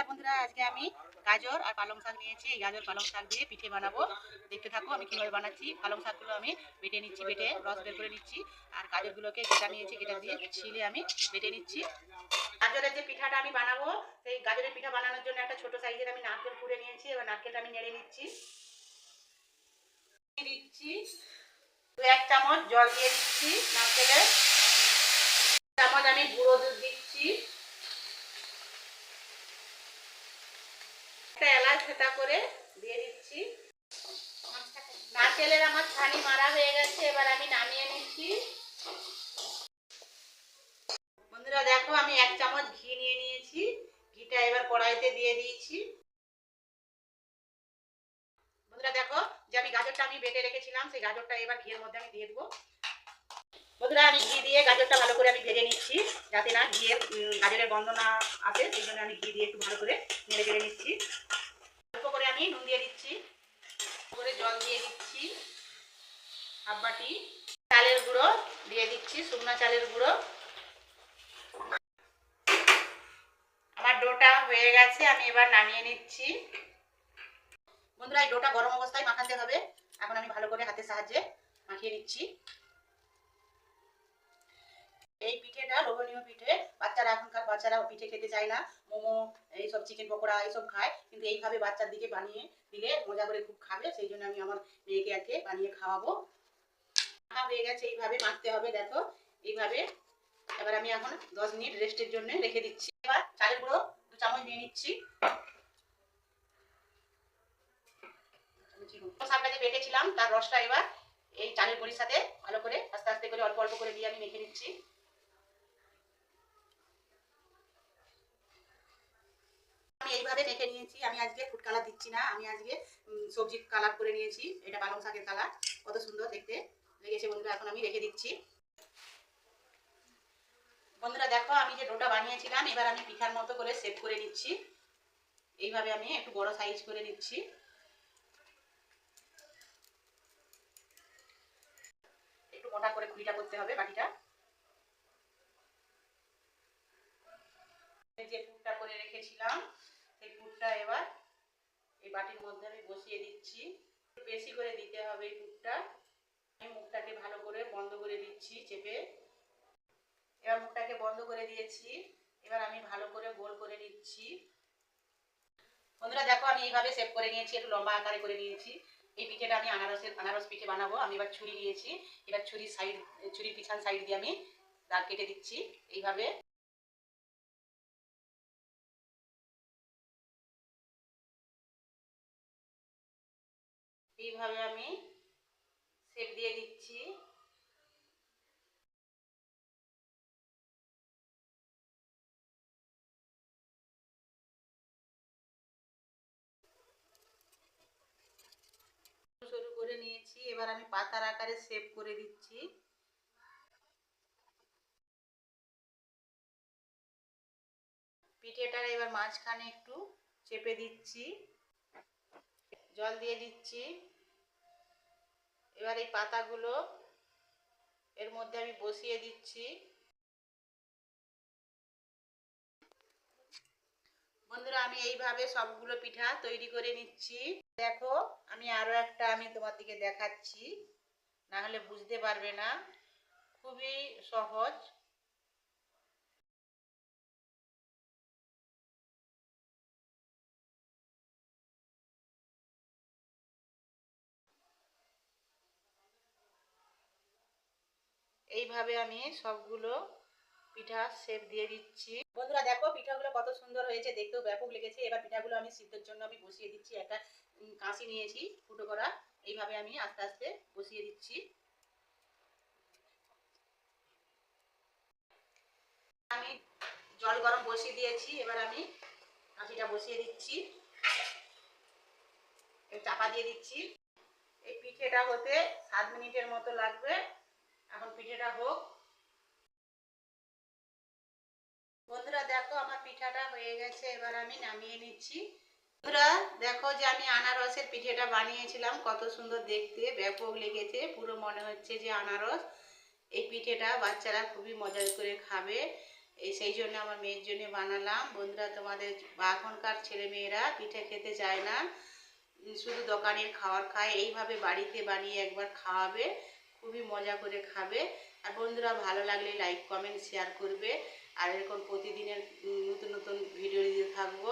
নমস্কার বন্ধুরা, আজকে আমি গাজর আর পালং শাক নিয়েছি। এই গাজর, পালং শাক দিয়ে পিঠে বানাবো। দেখতে থাকো আমি কীভাবে বানাচ্ছি। পালং শাকগুলো আমি বেটে নিচ্ছি, বেটে রস বের করে নিচ্ছি। আর গাজরগুলোকে কেটা নিয়েছি কেটা দিয়ে ছিলে আমি বেটে নিচ্ছি। গাজরের যে পিঠাটা আমি বানাবো, সেই গাজরের পিঠা বানানোর জন্য একটা ছোট সাইজের আমি নারকেল কুড়ে নিয়েছি। এবার নারকেলটা আমি নেড়ে নিচ্ছি। দিচ্ছি দু এক চামচ জল দিয়ে দিচ্ছি নারকেলের। চামচ আমি গুঁড়ো দুধ দিচ্ছি। একটা এলাচ সেটা করে দিয়ে দিচ্ছি। নারকেলের আমার ছানি মারা হয়ে গেছে, এবার আমি নামিয়ে নিচ্ছি। বন্ধুরা, দেখো, আমি এক চামচ ঘি নিয়ে নিয়েছি। ঘিটা এবার কড়াইতে দিয়ে দিয়েছি। বন্ধুরা, দেখো, যে আমি গাজরটা আমি বেটে রেখেছিলাম, সেই গাজরটা এবার ঘিয়ের মধ্যে আমি দিয়ে দেবো। বন্ধুরা, আমি ঘি দিয়ে গাজরটা ভালো করে আমি ভেজে নিচ্ছি, যাতে না ঘিয়ের গাজরের গন্ধ না আসে, সেই জন্য আমি ঘি দিয়ে একটু ভালো করে নেড়ে চেড়ে নিচ্ছি। আমি নুন দিয়ে দিচ্ছি। করে জল দিয়ে দিচ্ছি। হাফ বাটি চালের গুঁড়ো দিয়ে দিচ্ছি, শুকনো চালের গুঁড়ো। আমার ডোটা হয়ে গেছে, আমি এবার নামিয়ে নিচ্ছি। বন্ধুরা, এই ডোটা গরম অবস্থায় মাখাতে হবে। এখন আমি ভালো করে হাতের সাহায্যে মাখিয়ে নিচ্ছি। এই পিঠেটা লোভনীয় পিঠে। বাচ্চারা এখনকার বাচ্চারা পিঠে খেতে চায় না। মোমো, এইসব চিকেন পকোড়া, এইসব খায়। কিন্তু এইভাবে বাচ্চার দিকে বানিয়ে দিলে মজা করে খুব খাবে। সেই জন্য আমি আমার মেয়েকে আজকে বানিয়ে খাওয়াবো। হয়ে গেছে, এইভাবে মাখতে হবে, দেখো। এইভাবে। এবার আমি এখন দশ মিনিট রেস্টের জন্য রেখে দিচ্ছি। এবার চালের গুঁড়ো দু চামচ নিয়ে নিচ্ছি। শাকটা যে বেটেছিলাম, তার রসটা এবার এই চালের বড়ির সাথে ভালো করে আস্তে আস্তে করে অল্প অল্প করে দিয়ে আমি মেখে নিচ্ছি। এইভাবে মেখে নিয়েছি। আমি আজকে ফুড কালার দিচ্ছি না। আমি আজকে উম, সবজির কালার করে নিয়েছি। এটা পালং শাকের কালার কত সুন্দর দেখতে। লেগেছে বন্ধুরা এখন আমি রেখে দিচ্ছি। বন্ধুরা দেখো আমি যে ডোটা বানিয়েছিলাম এবার আমি পিঠার মতো করে সেট করে নিচ্ছি। এইভাবে আমি একটু বড় সাইজ করে নিচ্ছি। একটু মোটা করে খুঁড়িটা করতে হবে এই যে পুরটা করে রেখেছিলাম। পুরটা এবার এই বাটির মধ্যে আমি বসিয়ে দিচ্ছি। বেশি করে দিতে হবে এই পুরটা আমি মুখটাকে ভালো করে বন্ধ করে দিচ্ছি চেপে। এবার মুখটাকে বন্ধ করে দিয়েছি। এবার আমি ভালো করে গোল করে নিচ্ছি। বন্ধুরা, দেখো, আমি এইভাবে সেভ করে নিয়েছি, একটু লম্বা আকারে করে নিয়েছি। এই পিঠেটা আমি আনারসের আনারস পিঠে বানাবো। আমি এবার ছুরি নিয়েছি। এবার ছুরির সাইড ছুরির পিছন সাইড দিয়ে আমি দাগ কেটে দিচ্ছি। এইভাবে এইভাবে আমি শেপ দিয়ে দিচ্ছি। সরু করে নিয়েছি, এবার আমি পাতার আকারে শেপ করে দিচ্ছি। পিঠেটার এবার মাঝখানে একটু চেপে দিচ্ছি। জল দিয়ে দিচ্ছি। এবার এই পাতাগুলো এর মধ্যে আমি বসিয়ে দিচ্ছি। বন্ধুরা, আমি এইভাবে সবগুলো পিঠা তৈরি করে নিচ্ছি। দেখো, আমি আরও একটা আমি তোমার দিকে দেখাচ্ছি। না হলে বুঝতে পারবে না। খুবই সহজ। এইভাবে আমি সবগুলো পিঠা শেপ দিয়ে দিচ্ছি। বন্ধুরা, দেখো, পিঠাগুলো কত সুন্দর হয়েছে, দেখতেও ব্যাপক লেগেছে। এবার পিঠাগুলো আমি সিদ্ধের জন্য আমি বসিয়ে দিচ্ছি, একটা কাঁচি নিয়েছি, ফুটো করা। এইভাবে আমি আস্তে আস্তে বসিয়ে দিচ্ছি। আমি জল গরম বসিয়ে দিয়েছি, এবার আমি কাঁচিটা বসিয়ে দিচ্ছি। চাপা দিয়ে দিচ্ছি। এই পিঠেটা হতে সাত মিনিটের মতো লাগবে। এখন পিঠেটা হোক। বন্ধুরা, দেখো আমার পিঠাটা হয়ে গেছে, এবার আমি নামিয়ে নিচ্ছি। বন্ধুরা, দেখো যে আমি আনারসের পিঠেটা বানিয়েছিলাম, কত সুন্দর দেখতে, ব্যাপক লেগেছে, পুরো মনে হচ্ছে যে আনারস। এই পিঠেটা বাচ্চারা খুবই মজা করে খাবে। এই সেই জন্য আমার মেয়ের জন্য বানালাম। বন্ধুরা, তোমাদের এখনকার ছেলে মেয়েরা পিঠে খেতে চায় না। শুধু দোকানের খাবার খায়, এইভাবে বাড়িতে বানিয়ে একবার খাওয়াবে। খুবই মজা করে খাবে। আর বন্ধুরা, ভালো লাগলে লাইক কমেন্ট শেয়ার করবে। আর এরকম প্রতিদিনের নতুন নতুন ভিডিও দিতে থাকব।